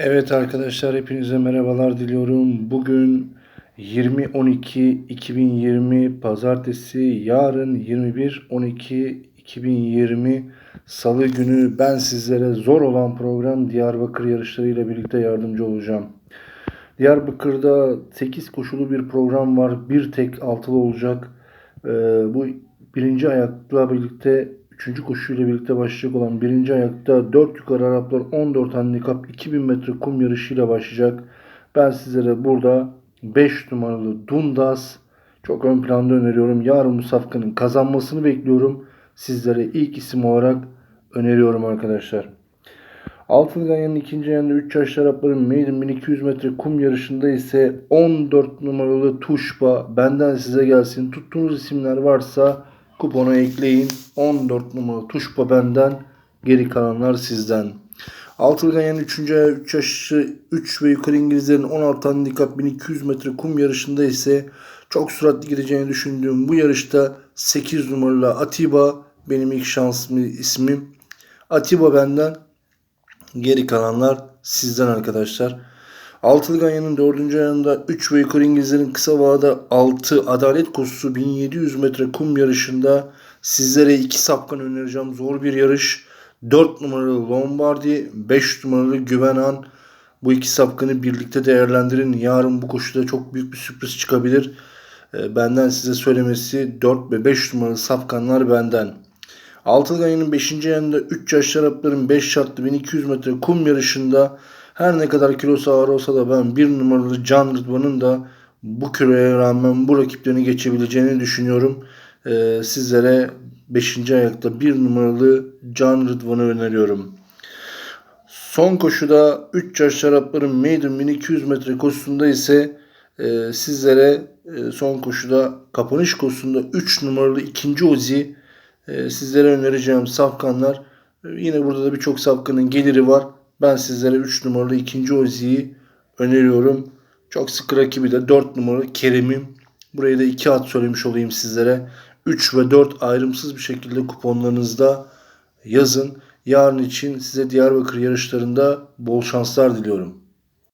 Evet arkadaşlar hepinize merhabalar diliyorum. Bugün 20.12.2020 pazartesi yarın 21.12.2020 salı günü ben sizlere zor olan program Diyarbakır yarışlarıyla birlikte yardımcı olacağım. Diyarbakır'da 8 koşulu bir program var. Bir tek altılı olacak. Ee, bu birinci ayakla birlikte üçüncü koşuyla birlikte başlayacak olan birinci ayakta 4 yukarı Araplar 14 handikap 2000 metre kum yarışıyla başlayacak. Ben sizlere burada 5 numaralı Dundas çok ön planda öneriyorum. Yarın bu safkanın kazanmasını bekliyorum. Sizlere ilk isim olarak öneriyorum arkadaşlar. Altın Ganyan'ın ikinci ayağında 3 yaş Arapların Maiden 1200 metre kum yarışında ise 14 numaralı Tuşba benden size gelsin. Tuttuğunuz isimler varsa kupona ekleyin. 14 numaralı Tuşba benden geri kalanlar sizden. Altın Ganyan'ın 3. ayağı 3 yaşı 3 ve yukarı İngilizlerin 16 handikap 1200 metre kum yarışında ise çok süratli gideceğini düşündüğüm bu yarışta 8 numaralı Atiba benim ilk şansım ismim. Atiba benden Geri kalanlar sizden arkadaşlar. Altılı Ganyan'ın dördüncü ayında 3 ve yukarı İngilizlerin kısa vada 6 Adalet Koşusu 1700 metre kum yarışında sizlere iki sapkan önereceğim. Zor bir yarış. 4 numaralı Lombardi, 5 numaralı Güvenan. Bu iki sapkanı birlikte değerlendirin. Yarın bu koşuda çok büyük bir sürpriz çıkabilir. Ee, Benden size söylemesi 4 ve 5 numaralı sapkanlar benden. Altılı Ganyan'ın 5. ayında 3 yaş şarapların 5 şartlı 1200 metre kum yarışında her ne kadar kilosu ağır olsa da ben bir numaralı Can Rıdvan'ın da bu kiloya rağmen bu rakiplerini geçebileceğini düşünüyorum. Ee, sizlere 5. ayakta bir numaralı Can Rıdvan'ı öneriyorum. Son koşuda 3 yaş şarapların Maiden 1200 metre koşusunda ise e, sizlere e, son koşuda kapanış koşusunda 3 numaralı ikinci Ozi e, sizlere önereceğim safkanlar. E, yine burada da birçok safkanın geliri var. Ben sizlere 3 numaralı ikinci Ozi'yi öneriyorum. Çok sıkı rakibi de 4 numaralı Kerim'im. Buraya da 2 at söylemiş olayım sizlere. 3 ve 4 ayrımsız bir şekilde kuponlarınızda yazın. Yarın için size Diyarbakır yarışlarında bol şanslar diliyorum.